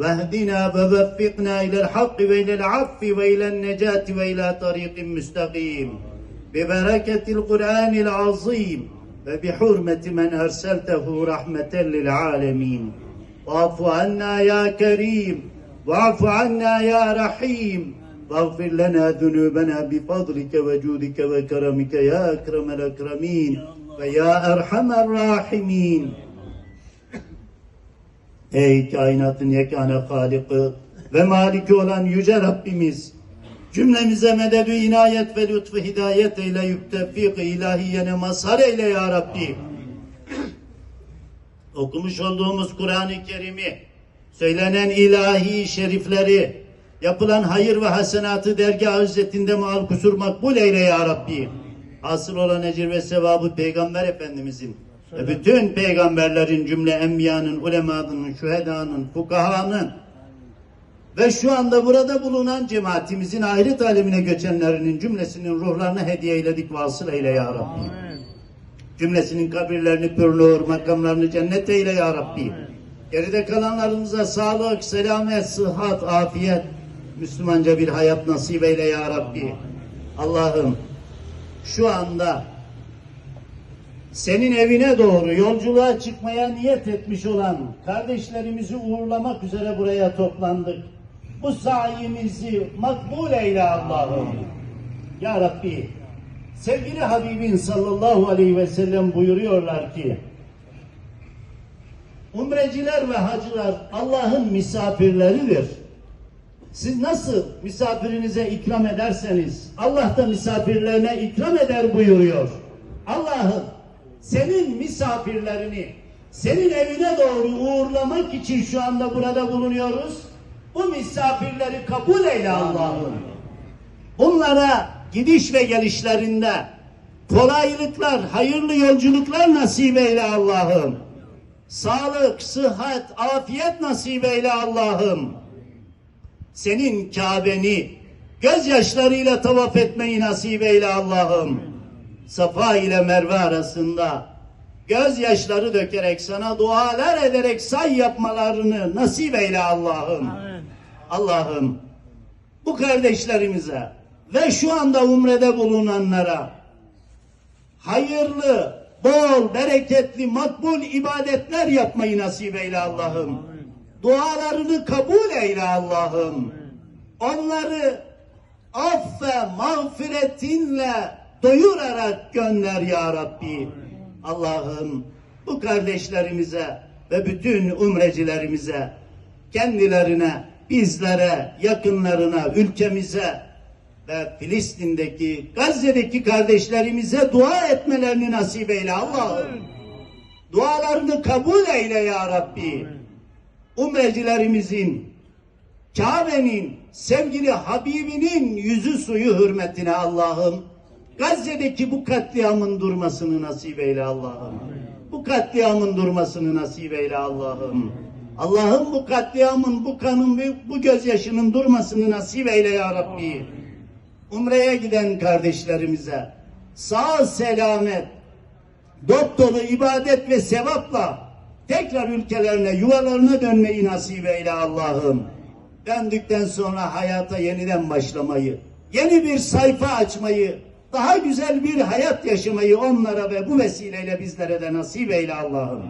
واهدنا ووفقنا إلى الحق وإلى العفو وإلى النجاة وإلى طريق مستقيم. ببركة القرآن العظيم وبحرمة من أرسلته رحمة للعالمين. واعف عنا يا كريم واعف عنا يا رحيم. واغفر لنا ذنوبنا بفضلك وجودك وكرمك يا أكرم الأكرمين ويا أرحم الراحمين. Ey kainatın yegane Halıkı ve Maliki olan Yüce Rabbimiz cümlemize mededü inayet ve lütfu hidayet eyle yüktefik ilahiyene mazhar eyle ya Rabbi. Okumuş olduğumuz Kur'an-ı Kerim'i, söylenen ilahi şerifleri, yapılan hayır ve hasenatı dergah hüzzetinde maal kusur makbul eyle ya Rabbi. Asıl olan ecir ve sevabı Peygamber Efendimizin ve bütün peygamberlerin cümle enbiyanın, ulemanın, şühedanın, fukahanın ve şu anda burada bulunan cemaatimizin ahiret alemine göçenlerinin cümlesinin ruhlarına hediye eyledik vasıl eyle ya Rabbi. Cümlesinin kabirlerini pür nur, makamlarını cennet eyle ya Rabbi. Geride kalanlarımıza sağlık, selamet, sıhhat, afiyet, Müslümanca bir hayat nasip eyle ya Rabbi. Allah'ım şu anda senin evine doğru yolculuğa çıkmaya niyet etmiş olan kardeşlerimizi uğurlamak üzere buraya toplandık. Bu sayimizi makbul eyle Allah'ım. Ya Rabbi, sevgili Habibin sallallahu aleyhi ve sellem buyuruyorlar ki, Umreciler ve hacılar Allah'ın misafirleridir. Siz nasıl misafirinize ikram ederseniz Allah da misafirlerine ikram eder buyuruyor. Allah'ım senin misafirlerini senin evine doğru uğurlamak için şu anda burada bulunuyoruz. Bu misafirleri kabul eyle Allah'ım. Bunlara gidiş ve gelişlerinde kolaylıklar, hayırlı yolculuklar nasip eyle Allah'ım. Sağlık, sıhhat, afiyet nasip eyle Allah'ım. Senin Kabe'ni gözyaşlarıyla tavaf etmeyi nasip eyle Allah'ım. Safa ile Merve arasında gözyaşları dökerek sana dualar ederek say yapmalarını nasip eyle Allah'ım. Allah'ım bu kardeşlerimize ve şu anda umrede bulunanlara hayırlı, bol, bereketli, makbul ibadetler yapmayı nasip eyle Allah'ım. Dualarını kabul eyle Allah'ım. Onları af ve mağfiretinle doyurarak gönder ya Rabbi. Allah'ım bu kardeşlerimize ve bütün umrecilerimize kendilerine, bizlere, yakınlarına, ülkemize ve Filistin'deki, Gazze'deki kardeşlerimize dua etmelerini nasip eyle Allah'ım. Dualarını kabul eyle ya Rabbi. Umrecilerimizin, Kabe'nin, sevgili Habibinin yüzü suyu hürmetine Allah'ım. Gazze'deki bu katliamın durmasını nasip eyle Allah'ım. Bu katliamın durmasını nasip eyle Allah'ım. Allah'ım bu katliamın, bu kanın ve bu gözyaşının durmasını nasip eyle ya Rabbi. Umre'ye giden kardeşlerimize sağ selamet, dop dolu ibadet ve sevapla tekrar ülkelerine, yuvalarına dönmeyi nasip eyle Allah'ım. Döndükten sonra hayata yeniden başlamayı, yeni bir sayfa açmayı, daha güzel bir hayat yaşamayı onlara ve bu vesileyle bizlere de nasip eyle Allah'ım.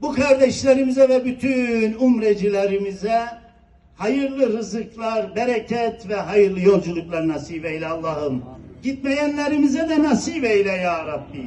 Bu kardeşlerimize ve bütün umrecilerimize hayırlı rızıklar, bereket ve hayırlı yolculuklar nasip eyle Allah'ım. Gitmeyenlerimize de nasip eyle ya Rabbi.